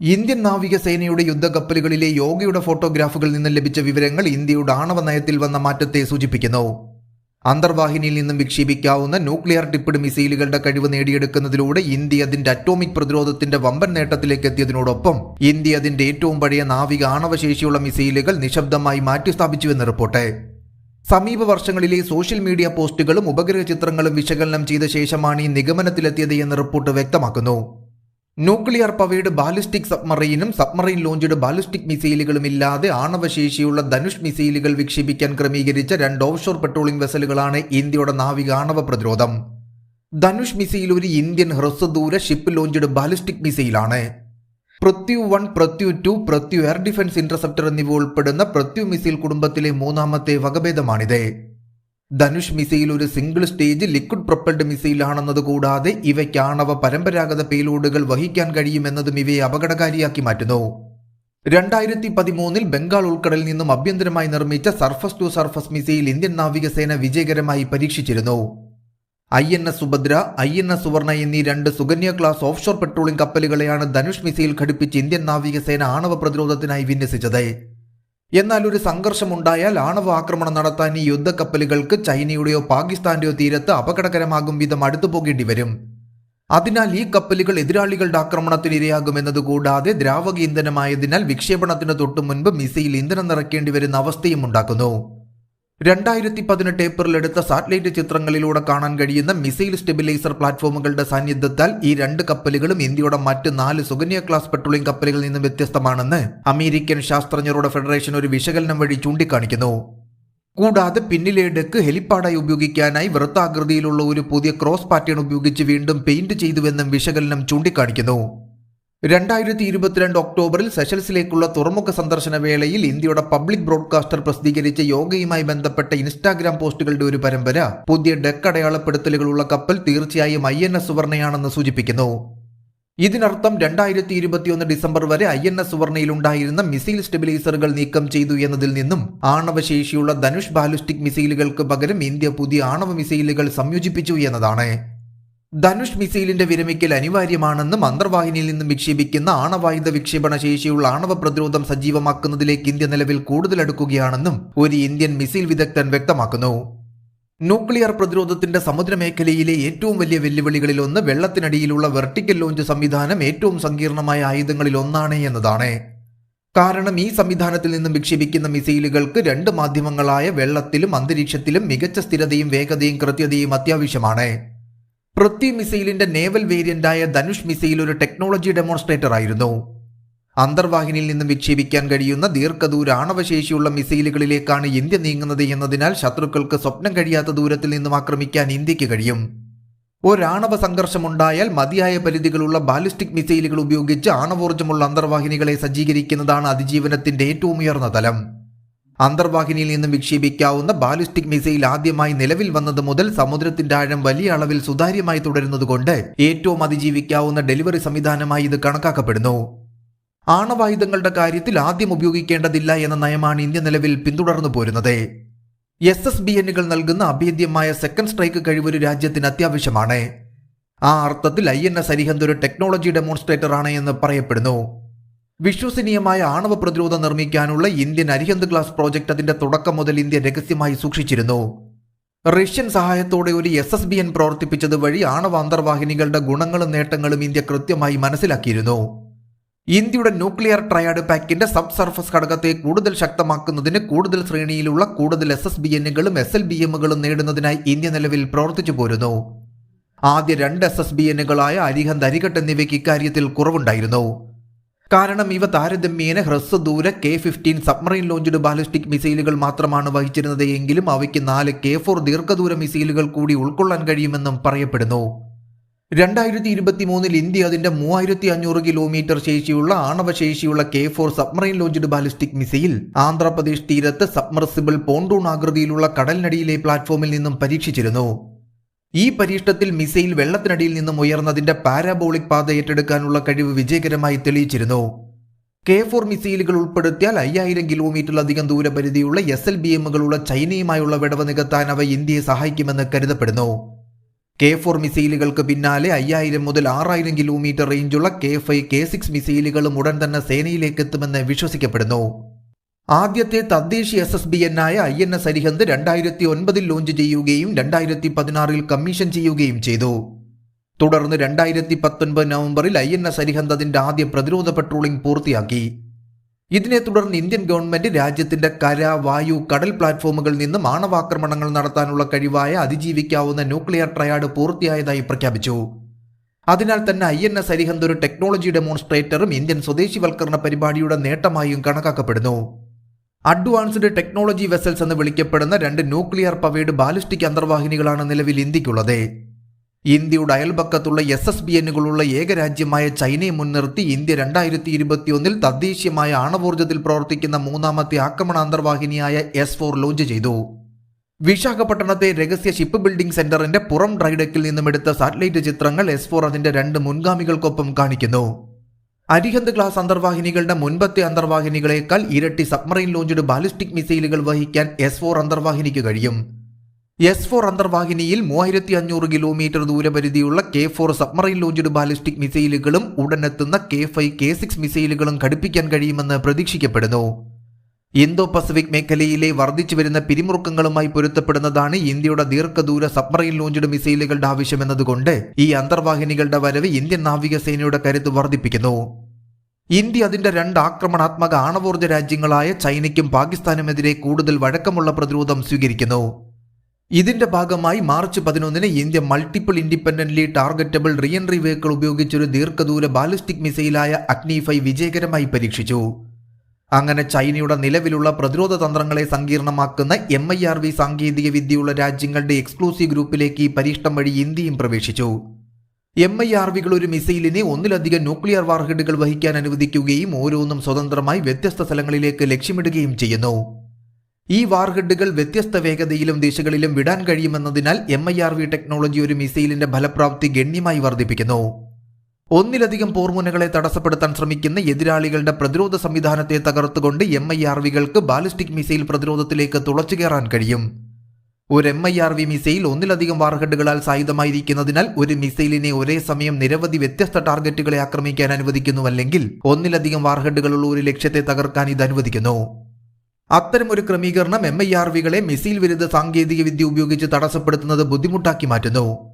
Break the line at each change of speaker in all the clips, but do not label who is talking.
Indian നാവികസേനയുടെ യുദ്ധക്കപ്പലുകളിലെ യോഗയുടെ ഫോട്ടോഗ്രാഫുകളിൽ നിന്ന് ലഭിച്ച വിവരങ്ങൾ ഇന്ത്യയുടെ ആണവ നയത്തിൽ വന്ന മാറ്റത്തെ സൂചിപ്പിക്കുന്നു. അന്തർവാഹിനിയിൽ നിന്നും വിക്ഷേപിക്കാവുന്ന ന്യൂക്ലിയർ ടിപ്പിഡ് മിസൈലുകളുടെ കഴിവ് നേടിയെടുക്കുന്നതിലൂടെ ഇന്ത്യ അതിന്റെ അറ്റോമിക് പ്രതിരോധത്തിന്റെ വമ്പൻ നേട്ടത്തിലേക്ക് എത്തിയതിനോടൊപ്പം ഇന്ത്യ അതിന്റെ ഏറ്റവും പഴയ നാവിക ആണവശേഷിയുള്ള മിസൈലുകൾ നിശബ്ദമായി മാറ്റിസ്ഥാപിച്ചുവെന്ന് റിപ്പോർട്ട്. സമീപ വർഷങ്ങളിലെ സോഷ്യൽ മീഡിയ പോസ്റ്റുകളും ഉപഗ്രഹ ചിത്രങ്ങളും വിശകലനം ചെയ്ത ശേഷമാണ് ഈ നിഗമനത്തിലെത്തിയത് എന്ന് റിപ്പോർട്ട് വ്യക്തമാക്കുന്നു. ന്യൂക്ലിയർ പവയുടെ ബാലിസ്റ്റിക് സബ്മറൈനും സബ്മറൈൻ ലോഞ്ചഡ് ബാലിസ്റ്റിക് മിസൈലുകളും ഇല്ലാതെ ആണവശേഷിയുള്ള ധനുഷ് മിസൈലുകൾ വിക്ഷേപിക്കാൻ ക്രമീകരിച്ച രണ്ട് ഓഫ്ഷോർ പെട്രോളിംഗ് വെസലുകളാണ് ഇന്ത്യയുടെ നാവിക ആണവ പ്രതിരോധം. ധനുഷ് മിസൈൽ ഒരു ഇന്ത്യൻ ഹ്രസ്വദൂര ship launched ballistic മിസൈലാണ് Prithvi one Prithvi two Prithvi air defence interceptor എന്നിവ ഉൾപ്പെടുന്ന പ്രത്യു മിസൈൽ കുടുംബത്തിലെ മൂന്നാമത്തെ വകഭേദമാണിത്. ധനുഷ് മിസൈൽ ഒരു സിംഗിൾ സ്റ്റേജ് ലിക്വിഡ് പ്രൊപ്പൽഡ് മിസൈലാണെന്നത് കൂടാതെ ഇവയ്ക്കാണവ പരമ്പരാഗത പേലോഡുകൾ വഹിക്കാൻ കഴിയുമെന്നതും ഇവയെ അപകടകാരിയാക്കി മാറ്റുന്നു. രണ്ടായിരത്തി പതിമൂന്നിൽ ബംഗാൾ ഉൾക്കടലിൽ നിന്നും അഭ്യന്തരമായി നിർമ്മിച്ച surface to surface missile Indian നാവികസേന വിജയകരമായി പരീക്ഷിച്ചിരുന്നു. I N S Subhadra I N S Suvarna എന്നീ രണ്ട് സുകന്യ ക്ലാസ് ഓഫ്ഷോർ പെട്രോളിംഗ് കപ്പലുകളെയാണ് ധനുഷ് മിസൈൽ ഘടിപ്പിച്ച് ഇന്ത്യൻ നാവികസേന ആണവ പ്രതിരോധത്തിനായി വിന്യസിച്ചത്. എന്നാൽ ഒരു സംഘർഷമുണ്ടായാൽ ആണവ ആക്രമണം നടത്താൻ ഈ യുദ്ധക്കപ്പലുകൾക്ക് ചൈനയുടെയോ പാകിസ്ഥാന്റെയോ തീരത്ത് അപകടകരമാകും വിധം അടുത്തു പോകേണ്ടി വരും. അതിനാൽ ഈ കപ്പലുകൾ എതിരാളികളുടെ ആക്രമണത്തിന് ഇരയാകുമെന്നത് കൂടാതെ ദ്രാവക ഇന്ധനമായതിനാൽ വിക്ഷേപണത്തിന് തൊട്ടു മുൻപ് മിസൈൽ ഇന്ധനം നിറയ്ക്കേണ്ടി വരുന്ന അവസ്ഥയും ഉണ്ടാക്കുന്നു. രണ്ടായിരത്തി പതിനെട്ട് ഏപ്രിൽ എടുത്ത സാറ്റലൈറ്റ് ചിത്രങ്ങളിലൂടെ കാണാൻ കഴിയുന്ന മിസൈൽ സ്റ്റെബിലൈസർ പ്ലാറ്റ്ഫോമുകളുടെ സാന്നിധ്യത്താൽ ഈ രണ്ട് കപ്പലുകളും ഇന്ത്യയുടെ മറ്റ് നാല് സുകന്യ ക്ലാസ് പെട്രോളിംഗ് കപ്പലുകളിൽ നിന്നും വ്യത്യസ്തമാണെന്ന് അമേരിക്കൻ ശാസ്ത്രജ്ഞരുടെ ഫെഡറേഷൻ ഒരു വിശകലനം വഴി ചൂണ്ടിക്കാണിക്കുന്നു. കൂടാതെ പിന്നിലെ ഡെക്ക് ഹെലിപ്പാഡായി ഉപയോഗിക്കാനായി വൃത്താകൃതിയിലുള്ള ഒരു പുതിയ ക്രോസ് പാറ്റേൺ ഉപയോഗിച്ച് വീണ്ടും പെയിന്റ് ചെയ്തുവെന്നും വിശകലനം ചൂണ്ടിക്കാണിക്കുന്നു. രണ്ടായിരത്തി ഇരുപത്തിരണ്ട് ഒക്ടോബറിൽ സെഷൽസിലേക്കുള്ള തുറമുഖ സന്ദർശന വേളയിൽ ഇന്ത്യയുടെ പബ്ലിക് ബ്രോഡ്കാസ്റ്റർ പ്രസിദ്ധീകരിച്ച യോഗയുമായി ബന്ധപ്പെട്ട ഇൻസ്റ്റാഗ്രാം പോസ്റ്റുകളുടെ ഒരു പരമ്പര പുതിയ ഡെക്ക് അടയാളപ്പെടുത്തലുകളുള്ള കപ്പൽ തീർച്ചയായും ഐ എൻ എസ് സുവർണയാണെന്ന് സൂചിപ്പിക്കുന്നു. ഇതിനർത്ഥം രണ്ടായിരത്തി ഇരുപത്തിയൊന്ന് ഡിസംബർ വരെ ഐ എൻ എസ് സുവർണയിലുണ്ടായിരുന്ന മിസൈൽ സ്റ്റെബിലൈസറുകൾ നീക്കം ചെയ്തു എന്നതിൽ നിന്നും ആണവശേഷിയുള്ള ധനുഷ് ബാലിസ്റ്റിക് മിസൈലുകൾക്ക് പകരം ഇന്ത്യ പുതിയ ആണവ മിസൈലുകൾ സംയോജിപ്പിച്ചു എന്നതാണ്. ധനുഷ് മിസൈലിന്റെ വിരമിക്കൽ അനിവാര്യമാണെന്ന് മന്ത്രവാഹിനിയിൽ നിന്നും വിക്ഷേപിക്കുന്ന ആണവായുധ വിക്ഷേപണ ശേഷിയുള്ള ആണവ പ്രതിരോധം സജീവമാക്കുന്നതിലേക്ക് ഇന്ത്യ നിലവിൽ കൂടുതൽ അടുക്കുകയാണെന്നും ഒരു ഇന്ത്യൻ മിസൈൽ വിദഗ്ധൻ വ്യക്തമാക്കുന്നു. ന്യൂക്ലിയർ പ്രതിരോധത്തിന്റെ സമുദ്രമേഖലയിലെ ഏറ്റവും വലിയ വെല്ലുവിളികളിൽ വെല്ലുവിളികളിലൊന്ന് വെള്ളത്തിനടിയിലുള്ള വെർട്ടിക്കൽ ലോഞ്ച് സംവിധാനം ഏറ്റവും സങ്കീർണമായ ആയുധങ്ങളിൽ ഒന്നാണ് എന്നതാണ്. കാരണം ഈ സംവിധാനത്തിൽ നിന്നും വിക്ഷേപിക്കുന്ന മിസൈലുകൾക്ക് രണ്ട് മാധ്യമങ്ങളായ വെള്ളത്തിലും അന്തരീക്ഷത്തിലും മികച്ച സ്ഥിരതയും വേഗതയും കൃത്യതയും അത്യാവശ്യമാണ്. പൃഥ്വി മിസൈലിന്റെ നേവൽ വേരിയന്റായ ധനുഷ് മിസൈൽ ഒരു ടെക്നോളജി ഡെമോൺസ്ട്രേറ്റർ ആയിരുന്നു. അന്തർവാഹിനിയിൽ നിന്നും വിക്ഷേപിക്കാൻ കഴിയുന്ന ദീർഘദൂര ആണവശേഷിയുള്ള മിസൈലുകളിലേക്കാണ് ഇന്ത്യ നീങ്ങുന്നത് എന്നതിനാൽ ശത്രുക്കൾക്ക് സ്വപ്നം കഴിയാത്ത ദൂരത്തിൽ നിന്നും ആക്രമിക്കാൻ ഇന്ത്യയ്ക്ക് കഴിയും. ഒരാണവ സംഘർഷമുണ്ടായാൽ മതിയായ പരിധികളുള്ള ബാലിസ്റ്റിക് മിസൈലുകൾ ഉപയോഗിച്ച് ആണവോർജമുള്ള അന്തർവാഹിനികളെ സജ്ജീകരിക്കുന്നതാണ് അതിജീവനത്തിന്റെ ഏറ്റവും ഉയർന്ന തലം. അന്തർവാഹിനിയിൽ നിന്നും വിക്ഷേപിക്കാവുന്ന ബാലിസ്റ്റിക് മിസൈൽ ആദ്യമായി നിലവിൽ വന്നത് മുതൽ സമുദ്രത്തിന്റെ ആഴം വലിയ അളവിൽ സുതാര്യമായി തുടരുന്നതുകൊണ്ട് ഏറ്റവും അതിജീവിക്കാവുന്ന ഡെലിവറി സംവിധാനമായി ഇത് കണക്കാക്കപ്പെടുന്നു. ആണവായുധങ്ങളുടെ കാര്യത്തിൽ ആദ്യം ഉപയോഗിക്കേണ്ടതില്ല എന്ന നയമാണ് ഇന്ത്യ നിലവിൽ പിന്തുടർന്നു പോരുന്നത്. എസ് എസ് ബി എന്നുകൾ നൽകുന്ന അഭേദ്യമായ സെക്കൻഡ് സ്ട്രൈക്ക് കഴിവൊരു രാജ്യത്തിന് അത്യാവശ്യമാണ്. ആ അർത്ഥത്തിൽ ഐ എൻ എസ് അരിഹന്ത് ഒരു ടെക്നോളജി ഡെമോൺസ്ട്രേറ്റർ ആണ് എന്ന് പറയപ്പെടുന്നു. വിശ്വസനീയമായ ആണവ പ്രതിരോധം നിർമ്മിക്കാനുള്ള ഇന്ത്യൻ അരിഹന്ത് ഗ്ലാസ് പ്രോജക്റ്റ് അതിന്റെ തുടക്കം മുതൽ ഇന്ത്യ രഹസ്യമായി സൂക്ഷിച്ചിരുന്നു. റഷ്യൻ സഹായത്തോടെ ഒരു എസ് എസ് ബി എൻ പ്രവർത്തിപ്പിച്ചത് വഴി ആണവ അന്തർവാഹിനികളുടെ ഗുണങ്ങളും നേട്ടങ്ങളും ഇന്ത്യ കൃത്യമായി മനസ്സിലാക്കിയിരുന്നു. ഇന്ത്യയുടെ ന്യൂക്ലിയർ ട്രയാഡ് പാക്കിന്റെ സബ് സർഫസ് ഘടകത്തെ കൂടുതൽ ശക്തമാക്കുന്നതിന് കൂടുതൽ ശ്രേണിയിലുള്ള കൂടുതൽ എസ് എസ് ബി എന്നുകളും എസ് എൽ ബി എമ്മുകളും നേടുന്നതിനായി ഇന്ത്യ നിലവിൽ പ്രവർത്തിച്ചു പോരുന്നു. ആദ്യ രണ്ട് എസ് എസ് ബി എന്നുകളായ അരിഹന്ത് അരികട്ട് എന്നിവയ്ക്ക് ഇക്കാര്യത്തിൽ കുറവുണ്ടായിരുന്നു. കാരണം ഇവ താരതമ്യേന ഹ്രസ്വദൂര K fifteen submarine launched ballistic മിസൈലുകൾ മാത്രമാണ് വഹിച്ചിരുന്നത് എങ്കിലും അവയ്ക്ക് നാല് കെ ഫോർ ദീർഘദൂര മിസൈലുകൾ കൂടി ഉൾക്കൊള്ളാൻ കഴിയുമെന്നും പറയപ്പെടുന്നു. രണ്ടായിരത്തി ഇരുപത്തി മൂന്നിൽ ഇന്ത്യ അതിന്റെ മൂവായിരത്തി അഞ്ഞൂറ് കിലോമീറ്റർ ശേഷിയുള്ള ആണവശേഷിയുള്ള K four submarine launched ballistic missile Andhra Pradesh തീരത്ത് സബ്മർസിബിൾ പോണ്ടൂൺ ആകൃതിയിലുള്ള കടലിനടിയിലെ പ്ലാറ്റ്ഫോമിൽ നിന്നും പരീക്ഷിച്ചിരുന്നു. ഈ പരീക്ഷണത്തിൽ മിസൈൽ വെള്ളത്തിനടിയിൽ നിന്നും ഉയർന്നതിന്റെ പാരാബോളിക് പാത ഏറ്റെടുക്കാനുള്ള കഴിവ് വിജയകരമായി തെളിയിച്ചിരുന്നു. കെ ഫോർ മിസൈലുകൾ ഉൾപ്പെടുത്തിയാൽ അയ്യായിരം കിലോമീറ്ററിലധികം ദൂരപരിധിയുള്ള എസ് എൽ ബി എമ്മുകളുള്ള ചൈനയുമായുള്ള വിടവ് നികത്താൻ അവ ഇന്ത്യയെ സഹായിക്കുമെന്ന് കരുതപ്പെടുന്നു. കെ ഫോർ മിസൈലുകൾക്ക് പിന്നാലെ അയ്യായിരം മുതൽ ആറായിരം കിലോമീറ്റർ റേഞ്ചുള്ള കെ ഫൈവ് കെ സിക്സ് മിസൈലുകളും ഉടൻ തന്നെ സേനയിലേക്ക് എത്തുമെന്ന് വിശ്വസിക്കപ്പെടുന്നു. ആദ്യത്തെ തദ്ദേശീയ എസ് എസ് ബി എൻ ആയ ഐ എൻ എസ് അരിഹന്ത് രണ്ടായിരത്തി ഒൻപതിൽ ലോഞ്ച് ചെയ്യുകയും രണ്ടായിരത്തി പതിനാറിൽ കമ്മീഷൻ ചെയ്യുകയും ചെയ്തു. തുടർന്ന് രണ്ടായിരത്തി പത്തൊൻപത് നവംബറിൽ ഐ എൻ എസ് അരിഹന്ത് അതിന്റെ ആദ്യ പ്രതിരോധ പെട്രോളിംഗ് പൂർത്തിയാക്കി. ഇതിനെ തുടർന്ന് ഇന്ത്യൻ ഗവൺമെന്റ് രാജ്യത്തിന്റെ കര വായു കടൽ പ്ലാറ്റ്ഫോമുകളിൽ നിന്നും ആണവാക്രമണങ്ങൾ നടത്താനുള്ള കഴിവായ അതിജീവിക്കാവുന്ന ന്യൂക്ലിയർ ട്രയാഡ് പൂർത്തിയായതായി പ്രഖ്യാപിച്ചു. അതിനാൽ തന്നെ ഐ എൻ എസ് അരിഹന്ത് ഒരു ടെക്നോളജി ഡെമോൺസ്ട്രേറ്ററും ഇന്ത്യൻ സ്വദേശിവൽക്കരണ പരിപാടിയുടെ നേട്ടമായും കണക്കാക്കപ്പെടുന്നു. അഡ്വാൻസ്ഡ് ടെക്നോളജി വെസൽസ് എന്ന് വിളിക്കപ്പെടുന്ന രണ്ട് ന്യൂക്ലിയർ പവേഡ് ബാലിസ്റ്റിക് അന്തർവാഹിനികളാണ് നിലവിൽ ഇന്ത്യക്കുള്ളത് ഇന്ത്യയുടെ അയൽപക്കത്തുള്ള എസ് എസ് ബി എന്നുകളുള്ള ഏകരാജ്യമായ ചൈനയെ മുൻനിർത്തി ഇന്ത്യ രണ്ടായിരത്തി ഇരുപത്തിയൊന്നിൽ തദ്ദേശീയമായ ആണവോർജത്തിൽ പ്രവർത്തിക്കുന്ന മൂന്നാമത്തെ ആക്രമണ അന്തർവാഹിനിയായ എസ് ഫോർ ലോഞ്ച് ചെയ്തു. വിശാഖപട്ടണത്തെ രഹസ്യ ഷിപ്പ് ബിൽഡിംഗ് സെന്ററിന്റെ പുറം ഡ്രൈഡക്കിൽ നിന്നും എടുത്ത സാറ്റലൈറ്റ് ചിത്രങ്ങൾ എസ് ഫോർ അതിന്റെ രണ്ട് മുൻഗാമികൾക്കൊപ്പം കാണിക്കുന്നു. അരിഹന്ത് ക്ലാസ് അന്തർവാഹിനികളുടെ മുൻപത്തെ അന്തർവാഹിനികളെക്കാൾ ഇരട്ടി സബ്മറൈൻ ലോഞ്ചഡ് ബാലിസ്റ്റിക് മിസൈലുകൾ വഹിക്കാൻ എസ് ഫോർ അന്തർവാഹിനിക്ക് കഴിയും. എസ് ഫോർ അന്തർവാഹിനിയിൽ മൂവായിരത്തി അഞ്ഞൂറ് kilometre ദൂരപരിധിയുള്ള K four submarine launched ballistic മിസൈലുകളും ഉടനെത്തുന്ന കെ ഫൈവ് കെ സിക്സ് മിസൈലുകളും ഘടിപ്പിക്കാൻ കഴിയുമെന്ന് പ്രതീക്ഷിക്കപ്പെടുന്നു. ഇന്തോ പസഫിക് മേഖലയിലെ വർദ്ധിച്ചു വരുന്ന പിരിമുറുക്കങ്ങളുമായി പൊരുത്തപ്പെടുന്നതാണ് ഇന്ത്യയുടെ ദീർഘദൂര സബ്മറൈൻ ലോഞ്ചഡ് മിസൈലുകളുടെ ആവശ്യമെന്നതുകൊണ്ട് ഈ അന്തർവാഹിനികളുടെ വരവ് ഇന്ത്യൻ നാവികസേനയുടെ കരുത്ത് വർദ്ധിപ്പിക്കുന്നു. ഇന്ത്യ അതിന്റെ രണ്ട് ആക്രമണാത്മക ആണവോർജ രാജ്യങ്ങളായ ചൈനയ്ക്കും പാകിസ്ഥാനുമെതിരെ കൂടുതൽ വഴക്കമുള്ള പ്രതിരോധം സ്വീകരിക്കുന്നു. ഇതിന്റെ ഭാഗമായി മാർച്ച് പതിനൊന്നിന് India multiple independently targetable reentry vehicle ഉപയോഗിച്ചൊരു ദീർഘദൂര ബാലിസ്റ്റിക് മിസൈലായ അഗ്നി ഫൈവ് വിജയകരമായി പരീക്ഷിച്ചു. അങ്ങനെ ചൈനയുടെ നിലവിലുള്ള പ്രതിരോധ തന്ത്രങ്ങളെ സങ്കീർണമാക്കുന്ന എം ഐ ആർ വി സാങ്കേതിക വിദ്യയുള്ള രാജ്യങ്ങളുടെ എക്സ്ക്ലൂസീവ് ഗ്രൂപ്പിലേക്ക് ഈ പരീക്ഷണം വഴി ഇന്ത്യയും പ്രവേശിച്ചു. എം ഐ ആർ വികൾ ഒരു മിസൈലിനെ ഒന്നിലധികം ന്യൂക്ലിയർ വാർഹെഡുകൾ വഹിക്കാൻ അനുവദിക്കുകയും ഓരോന്നും സ്വതന്ത്രമായി വ്യത്യസ്ത സ്ഥലങ്ങളിലേക്ക് ലക്ഷ്യമിടുകയും ചെയ്യുന്നു. ഈ വാർഹെഡുകൾ വ്യത്യസ്ത വേഗതയിലും ദിശകളിലും വിടാൻ കഴിയുമെന്നതിനാൽ M I R V technology ഒരു മിസൈലിന്റെ ഫലപ്രാപ്തി ഗണ്യമായി വർദ്ധിപ്പിക്കുന്നു. ഒന്നിലധികം പോർമുനകളെ തടസ്സപ്പെടുത്താൻ ശ്രമിക്കുന്ന എതിരാളികളുടെ പ്രതിരോധ സംവിധാനത്തെ തകർത്തുകൊണ്ട് എം ഐ ആർ വികൾക്ക് ബാലിസ്റ്റിക് മിസൈൽ പ്രതിരോധത്തിലേക്ക് തുളച്ചു കയറാൻ കഴിയും. ഒരു M I R V missile ഒന്നിലധികം വാർഹെഡുകളാൽ സായുധമായിരിക്കുന്നതിനാൽ ഒരു മിസൈലിനെ ഒരേ സമയം നിരവധി വ്യത്യസ്ത ടാർഗറ്റുകളെ ആക്രമിക്കാൻ അനുവദിക്കുന്നു അല്ലെങ്കിൽ ഒന്നിലധികം വാർഹെഡുകളുള്ള ഒരു ലക്ഷ്യത്തെ തകർക്കാൻ ഇത് അനുവദിക്കുന്നു. അത്തരം ഒരു ക്രമീകരണം എം ഐ ആർ വികളെ മിസൈൽ വിരുദ്ധ സാങ്കേതിക വിദ്യ ഉപയോഗിച്ച് തടസ്സപ്പെടുത്തുന്നത് ബുദ്ധിമുട്ടാക്കി മാറ്റുന്നു.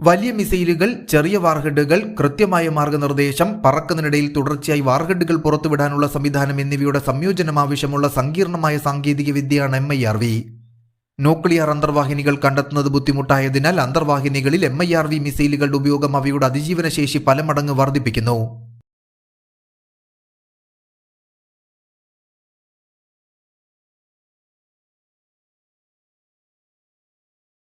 വലിയ മിസൈലുകൾ ചെറിയ വാർഹെഡുകൾ കൃത്യമായ മാർഗനിർദ്ദേശം പറക്കുന്നതിനിടയിൽ തുടർച്ചയായി വാർഹെഡുകൾ പുറത്തുവിടാനുള്ള സംവിധാനം എന്നിവയുടെ സംയോജനം ആവശ്യമുള്ള സങ്കീർണമായ സാങ്കേതിക വിദ്യയാണ് M I R V nuclear അന്തർവാഹിനികൾ കണ്ടെത്തുന്നത് ബുദ്ധിമുട്ടായതിനാൽ അന്തർവാഹിനികളിൽ എം ഐ ആർ വി മിസൈലുകളുടെ ഉപയോഗം അവയുടെ അതിജീവനശേഷി പല മടങ്ങ് വർദ്ധിപ്പിക്കുന്നു.